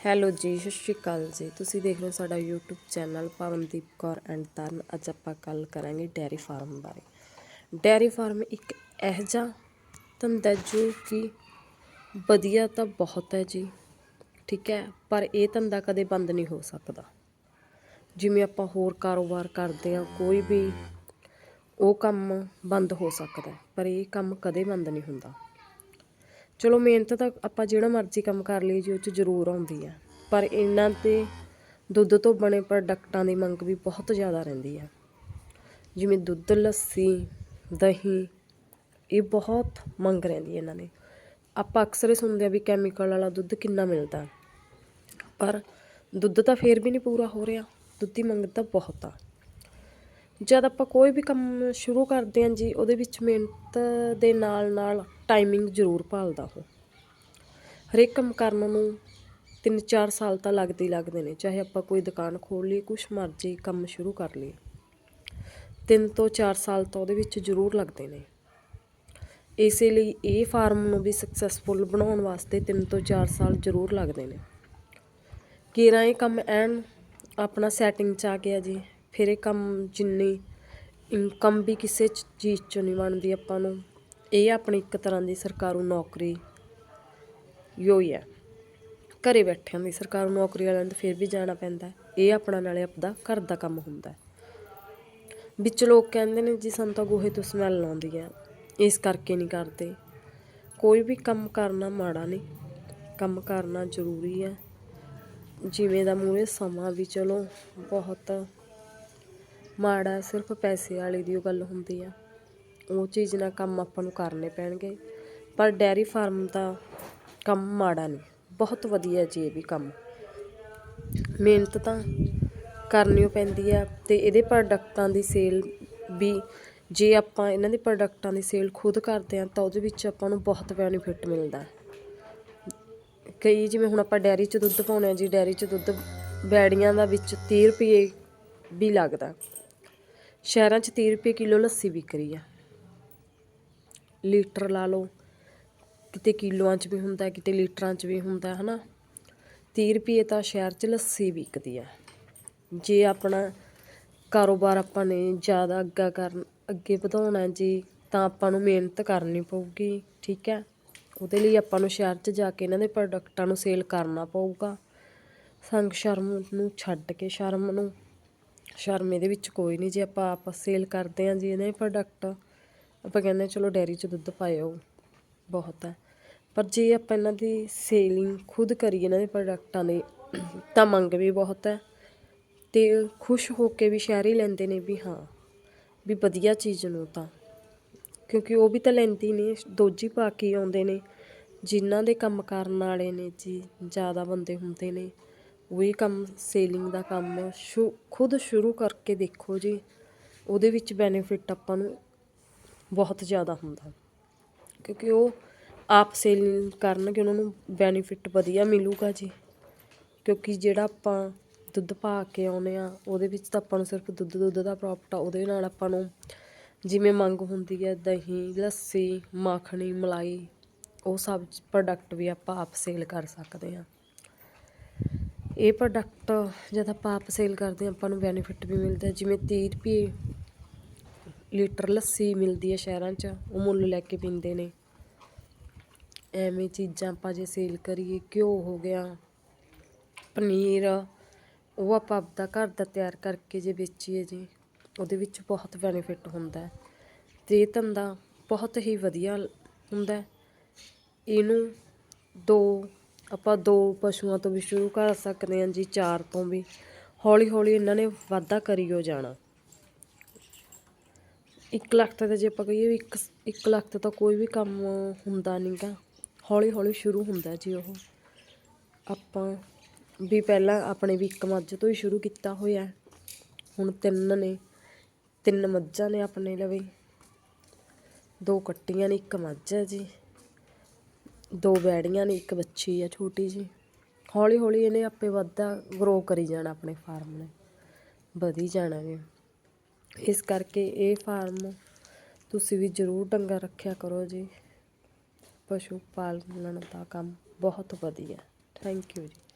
Hello ਜੀ, ਸਤਿ ਸ਼੍ਰੀ ਅਕਾਲ ਜੀ। ਤੁਸੀਂ ਦੇਖ ਰਹੇ ਹੋ ਸਾਡਾ YouTube channel Pavandeep Kaur and Taran. ਅੱਜ ਆਪਾਂ ਗੱਲ ਕਰਾਂਗੇ ਡੈਰੀ ਫਾਰਮ ਬਾਰੇ। ਡੈਰੀ ਫਾਰਮ ਇੱਕ ਇਹੋ ਜਿਹਾ ਧੰਦਾ ਜੋ ਕਿ ਵਧੀਆ ਤਾਂ ਬਹੁਤ ਹੈ ਜੀ, ਠੀਕ ਹੈ, ਪਰ ਇਹ ਧੰਦਾ ਕਦੇ ਬੰਦ ਨਹੀਂ ਹੋ ਸਕਦਾ। ਜਿਵੇਂ ਆਪਾਂ ਹੋਰ ਕਾਰੋਬਾਰ ਕਰਦੇ ਹਾਂ, ਕੋਈ ਵੀ ਉਹ ਕੰਮ ਬੰਦ ਹੋ ਸਕਦਾ ਪਰ ਇਹ ਕੰਮ ਕਦੇ ਬੰਦ ਨਹੀਂ ਹੁੰਦਾ। ਚਲੋ ਮਿਹਨਤ ਤਾਂ ਆਪਾਂ ਜਿਹੜਾ ਮਰਜ਼ੀ ਕੰਮ ਕਰ ਲਈਏ ਜੀ, ਉਹ 'ਚ ਜ਼ਰੂਰ ਆਉਂਦੀ ਆ। ਪਰ ਇਹਨਾਂ ਤੇ ਦੁੱਧ ਤੋਂ ਬਣੇ ਪ੍ਰੋਡਕਟਾਂ ਦੀ ਮੰਗ ਵੀ ਬਹੁਤ ਜ਼ਿਆਦਾ ਰਹਿੰਦੀ ਆ। ਜਿਵੇਂ ਦੁੱਧ, ਲੱਸੀ, ਦਹੀਂ, ਇਹ ਬਹੁਤ ਮੰਗ ਰਹਿੰਦੀ ਹੈ ਇਹਨਾਂ ਨੇ ਆਪਾਂ ਅਕਸਰ ਹੀ ਸੁਣਦੇ ਆ ਵੀ ਕੈਮੀਕਲ ਵਾਲਾ ਦੁੱਧ ਕਿੰਨਾ ਮਿਲਦਾ। ਪਰ ਦੁੱਧ ਤਾਂ ਫੇਰ ਵੀ ਨਹੀਂ ਪੂਰਾ ਹੋ ਰਿਹਾ। ਦੁੱਧ ਦੀ ਮੰਗ ਤਾਂ ਬਹੁਤ ਆ। ਜਦ ਆਪਾਂ ਕੋਈ ਵੀ ਕੰਮ ਸ਼ੁਰੂ ਕਰਦੇ ਹਾਂ ਜੀ, ਉਹਦੇ ਵਿੱਚ ਮਿਹਨਤ ਦੇ ਨਾਲ ਨਾਲ ਟਾਈਮਿੰਗ ਜ਼ਰੂਰ ਭਾਲਦਾ ਹੋ ਹਰੇਕ ਕੰਮ ਕਰਨ ਨੂੰ 3-4 ਸਾਲ ਤਾਂ ਲੱਗਦੇ ਹੀ ਲੱਗਦੇ ਨੇ, ਚਾਹੇ ਆਪਾਂ ਕੋਈ ਦੁਕਾਨ ਖੋਲ ਲਈਏ, ਕੁਛ ਮਰਜ਼ੀ ਕੰਮ ਸ਼ੁਰੂ ਕਰ ਲਈਏ। 3 ਤੋਂ 4 ਸਾਲ ਤਾਂ ਉਹਦੇ ਵਿੱਚ ਜ਼ਰੂਰ ਲੱਗਦੇ ਨੇ। ਇਸੇ ਲਈ ਇਹ ਫਾਰਮ ਨੂੰ ਵੀ ਸਕਸੈਸਫੁਲ ਬਣਾਉਣ ਵਾਸਤੇ 3 ਤੋਂ 4 ਸਾਲ ਜ਼ਰੂਰ ਲੱਗਦੇ ਨੇ। ਕੀਰਾਂ ਇਹ ਕੰਮ ਐਨ ਆਪਣਾ ਸੈਟਿੰਗ 'ਚ ਆ ਗਿਆ ਜੀ, ਫਿਰ ਇਹ ਕੰਮ ਜਿੰਨੀ ਇਨਕਮ ਵੀ ਕਿਸੇ ਚੀਜ਼ 'ਚੋਂ ਨਹੀਂ ਬਣਦੀ ਆਪਾਂ ਨੂੰ। ਇਹ ਆਪਣੀ ਇੱਕ ਤਰ੍ਹਾਂ ਦੀ ਸਰਕਾਰੂ ਨੌਕਰੀ ਯੋ ਹੀ। ਹੈ ਘਰੇ ਬੈਠਿਆਂ ਦੀ ਸਰਕਾਰੂ ਨੌਕਰੀ ਵਾਲਿਆਂ ਨੂੰ ਫਿਰ ਵੀ ਜਾਣਾ ਪੈਂਦਾ ਇਹ ਆਪਣਾ ਨਾਲੇ ਆਪਦਾ ਘਰ ਦਾ ਕੰਮ ਹੁੰਦਾ ਵਿੱਚ ਲੋਕ ਕਹਿੰਦੇ ਨੇ ਜੀ, ਸਾਨੂੰ ਤਾਂ ਗੋਹੇ ਤੋਂ ਸਮੈਲ ਆਉਂਦੀ ਹੈ। ਇਸ ਕਰਕੇ ਨਹੀਂ ਕਰਦੇ। ਕੋਈ ਵੀ ਕੰਮ ਕਰਨਾ ਮਾੜਾ ਨਹੀਂ। ਕੰਮ ਕਰਨਾ ਜ਼ਰੂਰੀ ਹੈ। ਜਿਵੇਂ ਦਾ ਮੂਹਰੇ ਸਮਾਂ ਵੀ ਚਲੋ, ਬਹੁਤ ਮਾੜਾ ਸਿਰਫ ਪੈਸੇ ਵਾਲੀ ਦੀ ਉਹ ਗੱਲ ਹੁੰਦੀ ਆ। ਉਹ ਚੀਜ਼ ਨਾਲ ਕੰਮ ਆਪਾਂ ਨੂੰ ਕਰਨੇ ਪੈਣਗੇ। ਪਰ ਡੈਰੀ ਫਾਰਮ ਦਾ ਕੰਮ ਮਾੜਾ ਨਹੀਂ। ਬਹੁਤ ਵਧੀਆ ਜੀ ਇਹ ਵੀ ਕੰਮ। ਮਿਹਨਤ ਤਾਂ ਕਰਨੀ ਓ ਪੈਂਦੀ ਆ ਤੇ ਇਹਦੇ ਪ੍ਰੋਡਕਟਾਂ ਦੀ ਸੇਲ ਵੀ ਜੇ ਆਪਾਂ ਇਹਨਾਂ ਦੇ ਪ੍ਰੋਡਕਟਾਂ ਦੀ ਸੇਲ ਖੁਦ ਕਰਦੇ ਆ ਤਾਂ ਉਹਦੇ ਵਿੱਚ ਆਪਾਂ ਨੂੰ ਬਹੁਤ ਬੈਨੀਫਿਟ ਮਿਲਦਾ। ਕਈ ਜਿਵੇਂ ਹੁਣ ਆਪਾਂ ਡੈਰੀ 'ਚ ਦੁੱਧ ਪਾਉਂਦੇ ਆ ਜੀ, ਡੈਰੀ 'ਚ ਦੁੱਧ ਬੈੜੀਆਂ ਦਾ ਵਿੱਚ 30 ਰੁਪਏ ਵੀ ਲੱਗਦਾ। ਸ਼ਹਿਰਾਂ 'ਚ 30 ਰੁਪਏ ਕਿਲੋ ਲੱਸੀ ਵਿਕ ਰਹੀ ਆ। ਲੀਟਰ ਲਾ ਲਓ। ਕਿਤੇ ਕਿਲੋਆਂ 'ਚ ਵੀ ਹੁੰਦਾ, ਕਿਤੇ ਲੀਟਰਾਂ 'ਚ ਵੀ ਹੁੰਦਾ ਹੈ ਨਾ ਤੀਹ ਰੁਪਏ ਤਾਂ ਸ਼ਹਿਰ 'ਚ ਲੱਸੀ ਵਿਕਦੀ ਆ। ਜੇ ਆਪਣਾ ਕਾਰੋਬਾਰ ਆਪਾਂ ਨੇ ਜ਼ਿਆਦਾ ਅੱਗਾ ਕਰਨ, ਅੱਗੇ ਵਧਾਉਣਾ ਜੀ, ਤਾਂ ਆਪਾਂ ਨੂੰ ਮਿਹਨਤ ਕਰਨੀ ਪਊਗੀ, ਠੀਕ ਹੈ। ਉਹਦੇ ਲਈ ਆਪਾਂ ਨੂੰ ਸ਼ਹਿਰ 'ਚ ਜਾ ਕੇ ਇਹਨਾਂ ਦੇ ਪ੍ਰੋਡਕਟਾਂ ਨੂੰ ਸੇਲ ਕਰਨਾ ਪਊਗਾ। ਸੰਗ ਸ਼ਰਮ ਨੂੰ ਛੱਡ ਕੇ ਸ਼ਰਮ ਨੂੰ। ਸ਼ਰਮ ਇਹਦੇ ਵਿੱਚ ਕੋਈ ਨਹੀਂ, ਜੇ ਆਪਾਂ ਆਪ ਸੇਲ ਕਰਦੇ ਹਾਂ ਜੀ ਇਹਦੇ ਪ੍ਰੋਡਕਟ ਆਪਾਂ ਕਹਿੰਦੇ ਚਲੋ ਡੈਰੀ 'ਚ ਦੁੱਧ ਪਾਇਓ, ਬਹੁਤ ਹੈ। ਪਰ ਜੇ ਆਪਾਂ ਇਹਨਾਂ ਦੀ ਸੇਲਿੰਗ ਖੁਦ ਕਰੀਏ, ਇਹਨਾਂ ਦੇ ਪ੍ਰੋਡਕਟਾਂ ਦੀ ਤਾਂ ਮੰਗ ਵੀ ਬਹੁਤ ਹੈ। ਅਤੇ ਖੁਸ਼ ਹੋ ਕੇ ਵੀ ਸ਼ਹਿਰੀ ਲੈਂਦੇ ਨੇ ਵੀ ਹਾਂ, ਵੀ ਵਧੀਆ ਚੀਜ਼ ਨੂੰ ਤਾਂ। ਕਿਉਂਕਿ ਉਹ ਵੀ ਤਾਂ ਲੈਂਦੀ ਨੇ, ਦੋਜੀ ਪਾ ਕੇ ਆਉਂਦੇ ਨੇ। ਜਿਨ੍ਹਾਂ ਦੇ ਕੰਮ ਕਰਨ ਵਾਲੇ ਨੇ ਜੀ, ਜ਼ਿਆਦਾ ਬੰਦੇ ਹੁੰਦੇ ਨੇ, ਉਹ ਇਹ ਕੰਮ ਸੇਲਿੰਗ ਦਾ ਕੰਮ ਸ਼ੁ, ਖੁਦ ਸ਼ੁਰੂ ਕਰਕੇ ਦੇਖੋ ਜੀ, ਉਹਦੇ ਵਿੱਚ ਬੈਨੀਫਿਟ ਆਪਾਂ ਨੂੰ ਬਹੁਤ ਜ਼ਿਆਦਾ ਹੁੰਦਾ। ਕਿਉਂਕਿ ਉਹ ਆਪ ਸੇਲ ਕਰਨਗੇ, ਉਹਨਾਂ ਨੂੰ ਬੈਨੀਫਿਟ ਵਧੀਆ ਮਿਲੂਗਾ ਜੀ। ਕਿਉਂਕਿ ਜਿਹੜਾ ਆਪਾਂ ਦੁੱਧ ਪਾ ਕੇ ਆਉਨੇ ਆ ਉਹਦੇ ਵਿੱਚ ਤਾਂ ਆਪਾਂ ਨੂੰ ਸਿਰਫ ਦੁੱਧ ਦੁੱਧ ਦਾ ਪ੍ਰੋਫਿਟ ਆ, ਉਹਦੇ ਨਾਲ ਆਪਾਂ ਨੂੰ ਜਿਵੇਂ ਮੰਗ ਹੁੰਦੀ ਹੈ, ਦਹੀਂ, ਲੱਸੀ, ਮਾਖਣੀ, ਮਲਾਈ, ਉਹ ਸਭ ਪ੍ਰੋਡਕਟ ਵੀ ਆਪਾਂ ਆਪ ਸੇਲ ਕਰ ਸਕਦੇ ਹਾਂ। ਇਹ ਪ੍ਰੋਡਕਟ ਜਦ ਆਪਾਂ ਆਪ ਸੇਲ ਕਰਦੇ ਹਾਂ, ਆਪਾਂ ਨੂੰ ਬੈਨੀਫਿਟ ਵੀ ਮਿਲਦਾ ਜਿਵੇਂ 30 ਰੁਪਏ ਲੀਟਰ ਲੱਸੀ ਮਿਲਦੀ ਹੈ ਸ਼ਹਿਰਾਂ 'ਚ, ਉਹ ਮੁੱਲ ਲੈ ਕੇ ਪੀਂਦੇ ਨੇ। ਐਵੇਂ ਚੀਜ਼ਾਂ ਆਪਾਂ ਜੇ ਸੇਲ ਕਰੀਏ, ਘਿਓ ਹੋ ਗਿਆ, ਪਨੀਰ, ਉਹ ਆਪਾਂ ਆਪਦਾ ਘਰ ਦਾ ਤਿਆਰ ਕਰਕੇ ਜੇ ਵੇਚੀਏ ਜੀ, ਉਹਦੇ ਵਿੱਚ ਬਹੁਤ ਬੈਨੀਫਿਟ ਹੁੰਦਾ ਹੈ। ਤੇ ਧੰਦਾ ਬਹੁਤ ਹੀ ਵਧੀਆ ਹੁੰਦਾ ਇਹਨੂੰ ਦੋ, ਆਪਾਂ ਦੋ ਪਸ਼ੂਆਂ ਤੋਂ ਵੀ ਸ਼ੁਰੂ ਕਰ ਸਕਦੇ ਹਾਂ ਜੀ, ਚਾਰ ਤੋਂ ਵੀ। ਹੌਲੀ ਹੌਲੀ ਇਹਨਾਂ ਨੇ ਵਾਧਾ ਕਰੀਓ ਜਾਣਾ। ਇੱਕ ਲੱਖ ਤੇ ਤਾਂ ਜੇ ਆਪਾਂ ਕਹੀਏ ਵੀ ਇੱਕ ਇੱਕ ਲੱਖ ਤਾਂ ਕੋਈ ਵੀ ਕੰਮ ਹੁੰਦਾ ਨਹੀਂਗਾ ਹੌਲੀ ਹੌਲੀ ਸ਼ੁਰੂ ਹੁੰਦਾ ਜੀ ਉਹ। ਆਪਾਂ ਵੀ ਪਹਿਲਾਂ ਆਪਣੇ ਵੀ ਇੱਕ ਮੱਝ ਤੋਂ ਹੀ ਸ਼ੁਰੂ ਕੀਤਾ ਹੋਇਆ। ਹੁਣ ਤਿੰਨ ਨੇ, ਤਿੰਨ ਮੱਝਾਂ ਨੇ ਆਪਣੇ ਲਵੇ। ਦੋ ਕੱਟੀਆਂ ਨੇ, ਇੱਕ ਮੱਝ ਹੈ ਜੀ। ਦੋ ਬੈੜੀਆਂ ਨੇ, ਇੱਕ ਬੱਚੀ ਆ ਛੋਟੀ ਜੀ। ਹੌਲੀ ਹੌਲੀ ਇਹਨੇ ਆਪੇ ਵੱਧਦਾ ਗਰੋ ਕਰੀ ਜਾਣਾ ਆਪਣੇ ਫਾਰਮ ਨੇ। ਵਧੀ ਜਾਣਾ ਜੀ ਇਸ ਕਰਕੇ ਇਹ ਫਾਰਮ ਤੁਸੀਂ ਵੀ ਜ਼ਰੂਰ ਡੰਗਰ ਰੱਖਿਆ ਕਰੋ ਜੀ। ਪਸ਼ੂ ਪਾਲਣ ਦਾ ਕੰਮ ਬਹੁਤ ਵਧੀਆ। ਥੈਂਕ ਯੂ ਜੀ।